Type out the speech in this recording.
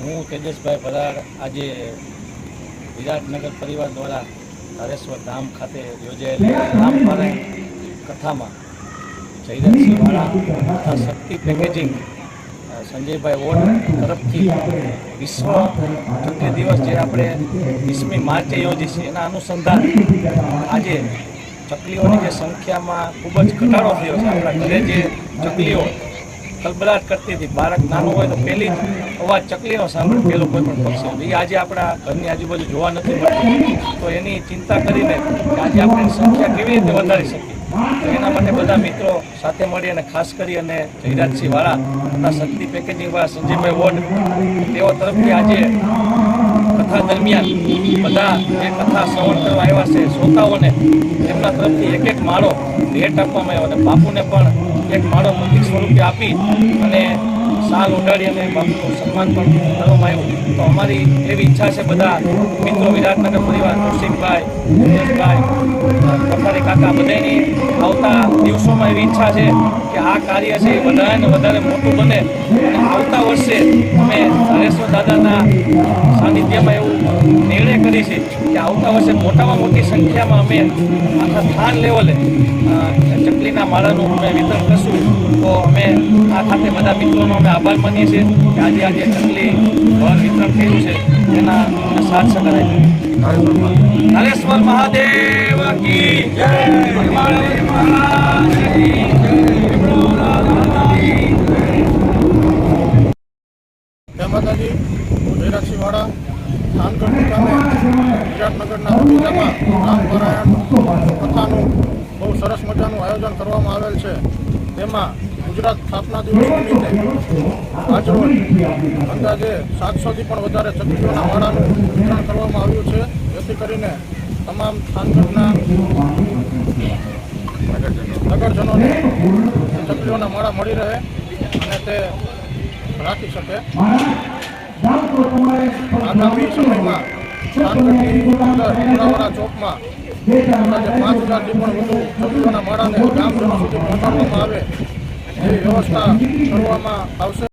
હું તેજસભાઈ ભરાડ આજે વિરાટનગર પરિવાર દ્વારા હરેશ્વર ધામ ખાતે યોજાયેલી રામપારાયણ કથામાં જયરાજસિંહ વાળા તથા શક્તિ પેકેજિંગ સંજયભાઈ વોડ તરફથી વિશ્વ ચૂંટણી દિવસ જે આપણે વીસમી માર્ચે યોજી છે એના અનુસંધાન આજે ચકલીઓની જે સંખ્યામાં ખૂબ જ ઘટાડો થયો છે આપણા ઘરે જે ચકલીઓ કલબલાટ કરતી હતી. બાળક નાનું હોય તો પહેલી અવાજ ચકલીનો સાંભળે પેલો કોઈ પણ પક્ષી એ આજે આપણા ઘરની આજુબાજુ જોવા નથી મળતી. તો એની ચિંતા કરીને આજે આપણે સંખ્યા કેવી રીતે વધારી શકીએ? એના માટે બધા મિત્રો સાથે મળી અને ખાસ કરી અને જયરાજસિંહ વાળા તથા શક્તિ પેકેજિંગ વાળા સંજયભાઈ વોર્ડ, તેઓ તરફથી આજે કથા દરમિયાન બધા જે કથા શ્રવણ કરવા આવ્યા છે, શ્રોતાઓને તેમના તરફથી એક એક માળો ભેટ આપવામાં આવ્યો. અને બાપુને પણ એક માળો મંદિર સ્વરૂપે આપી અને સાલ ઉડાડી અને બાપુનું સન્માન પણ કરવામાં આવ્યું. તો અમારી એવી ઈચ્છા છે બધા મિત્રો, વિરાટનગર પરિવાર, કૌશિકભાઈ, દિનેશભાઈ પથારી કાકા બધાની આવતા દિવસોમાં એવી ઈચ્છા છે કે આ કાર્ય છે એ વધારે વધારે મોટું બને. અને આવતા વર્ષે અમે હરેશ્વર દાદાના સાનિધ્યમાં એવું નિર્ણય કરી છે કે આવતા વર્ષે મોટામાં મોટી સંખ્યામાં અમે આખા સ્થાન લેવલે માળાનું અમે વિતરણ કરશું. તો અમે આ ખાતે બધા મિત્રોનો અમે આભાર માનીએ છીએ કે આજે આજે ચકલી ઘર વિતરણ થયું છે. એના સાથ સહકાર આપ્યો મહાદેવ કી જય. જય વિરાટનગરના બગીચામાં રામપારાયણ આયોજન કરવામાં આવેલ છે. તેમાં ગુજરાત સ્થાપના દિવસ નિમિત્તે આજરોજ અંદાજે સાતસોથી પણ વધારે ચકલીઓના માળાનું વિતરણ કરવામાં આવ્યું છે. જેથી કરીને તમામ થાનગઢના નગરજનોને ચકલીઓના માળા મળી રહે અને તે રાખી શકે. આગામી સમયમાં ચોકમાં. પાંચ હજારથી પણ આવે એવી વ્યવસ્થા કરવામાં આવશે